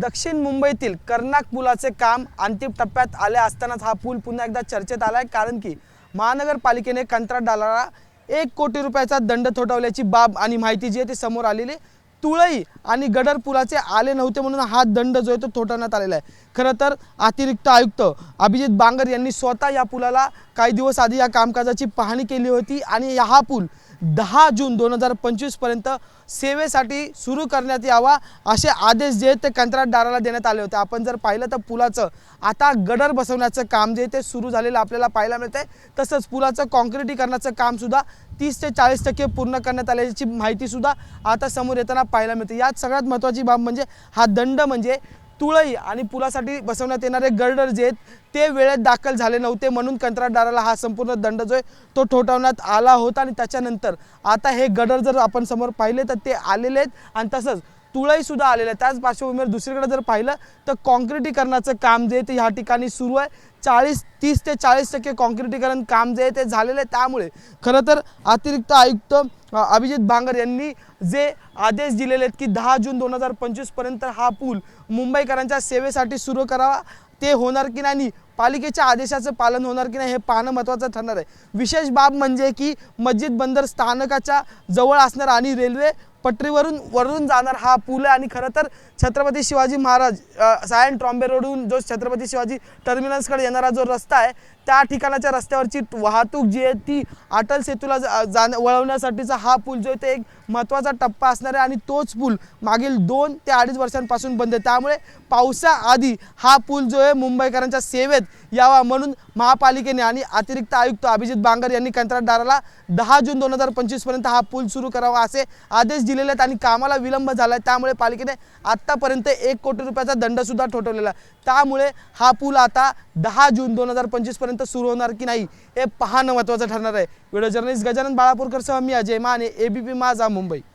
दक्षिण मुंबईतील कर्नाक पुलाचे काम अंतिम टप्प्यात आले असतानाच हा पूल पुन्हा एकदा चर्चेत आला आहे कारण की महानगरपालिकेने कंत्राटदाराला एक कोटी रुपयाचा दंड थोटवल्याची बाब आणि माहिती जी आहे ती समोर आलेली तुळई आणि गडर पुलाचे आले नव्हते म्हणून हा दंड जो आहे तो थोटवण्यात आलेला आहे. खरं तर अतिरिक्त आयुक्त अभिजित बांगर यांनी स्वतः या पुलाला काही दिवस आधी या कामकाजाची पाहणी केली होती आणि हा पूल दहा जून दोन हजार पंचवीसपर्यंत सेवेसाठी सुरू करण्यात यावा असे आदेश जे आहेत ते कंत्राटदाराला देण्यात आले होते. आपण जर पाहिलं तर पुलाचं आता गडर बसवण्याचं काम जे ते सुरू झालेलं आपल्याला पाहायला मिळतं आहे तसंच पुलाचं कॉन्क्रिटीकरणाचं कामसुद्धा तीस ते चाळीस टक्के पूर्ण करण्यात आल्याची माहितीसुद्धा आता समोर येताना पाहायला मिळते. यात सगळ्यात महत्त्वाची बाब म्हणजे हा दंड म्हणजे तुळई आणि पुलासाठी बसवण्यात येणारे गर्डर जे आहेत ते वेळेत दाखल झाले नव्हते म्हणून कंत्राटदाराला हा संपूर्ण दंड जो आहे तो ठोठावण्यात आला होता. आणि त्याच्यानंतर आता हे गडर जर आपण समोर पाहिले तर ते आलेले आहेत. आणि तसंच तुळई सुद्धा आलेलं आहे. त्याच पार्श्वभूमीवर दुसरीकडे जर पाहिलं तर कॉन्क्रिटीकरणाचं काम जे आहे ते ह्या ठिकाणी सुरू आहे. चाळीस तीस ते चाळीस टक्के कॉन्क्रिटीकरण काम जे आहे ते झालेलं आहे. त्यामुळे खरं तर अतिरिक्त आयुक्त अभिजित भांगर यांनी जे आदेश दिलेले आहेत की दहा जून दोन हजार पंचवीसपर्यंत हा पूल मुंबईकरांच्या सेवेसाठी सुरू करावा ते होणार की नाही पालिकेच्या आदेशाचं पालन होणार की नाही हे पाहणं महत्त्वाचं ठरणार आहे. विशेष बाब म्हणजे की मस्जिद बंदर स्थानकाच्या जवळ असणार आणि रेल्वे पटरीवरून वरून जाणार हा पूल आहे. आणि खरं तर छत्रपती शिवाजी महाराज सायन ट्रॉम्बे रोडहून जो छत्रपती शिवाजी टर्मिनल्सकडे येणारा जो रस्ता आहे त्या ठिकाणाच्या रस्त्यावरची वाहतूक जी आहे ती अटल सेतूला जा जाण वळवण्यासाठीचा हा पूल जो आहे ते एक महत्त्वाचा टप्पा असणार आहे आणि तोच पूल मागील दोन ते अडीच वर्षांपासून बंद आहे. त्यामुळे पावसाआधी हा पूल जो आहे मुंबईकरांच्या सेवेत यावा म्हणून महापालिकेने आणि अतिरिक्त आयुक्त अभिजित बांगर यांनी कंत्राटदाराला दहा जून दोन हजार पंचवीसपर्यंत हा पूल सुरू करावा असे आदेश दिलेले आहेत आणि कामाला विलंब झाला आहे त्यामुळे पालिकेने आत्तापर्यंत एक कोटी रुपयाचा दंडसुद्धा ठोठवलेला आहे. त्यामुळे हा पूल आता दहा जून दोन हजार पंचवीसपर्यंत सुरू होणार की नाही हे पाहणं महत्त्वाचं ठरणार आहे. व्हिडिओ जर्नलिस्ट गजानन बाळापूरकर सह मी अजय माने एबीपी माझा मुंबई.